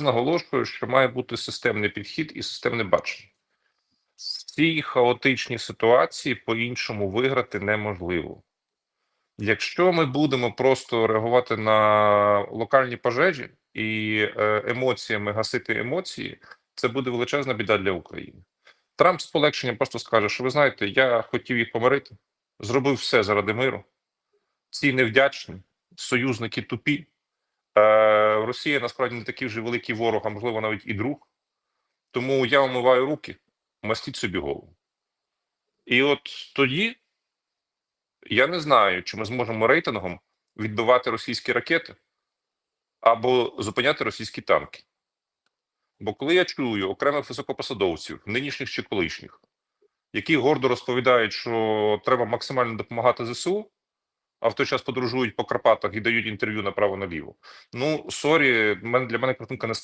наголошую, що має бути системний підхід і системне бачення. В цій хаотичній ситуації по-іншому виграти неможливо. Якщо ми будемо просто реагувати на локальні пожежі і е, емоціями гасити емоції, це буде величезна біда для України. Трамп з полегшенням просто скаже, що ви знаєте, я хотів їх помирити, зробив все заради миру. Ці невдячні, союзники тупі. Е, Росія насправді не такий вже великий ворог, а можливо навіть і друг. Тому я омиваю руки, мастіть собі голову. І от тоді я не знаю, чи ми зможемо рейтингом відбивати російські ракети або зупиняти російські танки. Бо коли я чую окремих високопосадовців, нинішніх чи колишніх, які гордо розповідають, що треба максимально допомагати ЗСУ, а в той час подорожують по Карпатах і дають інтерв'ю направо наліво. Ну сорі, для мене картинка не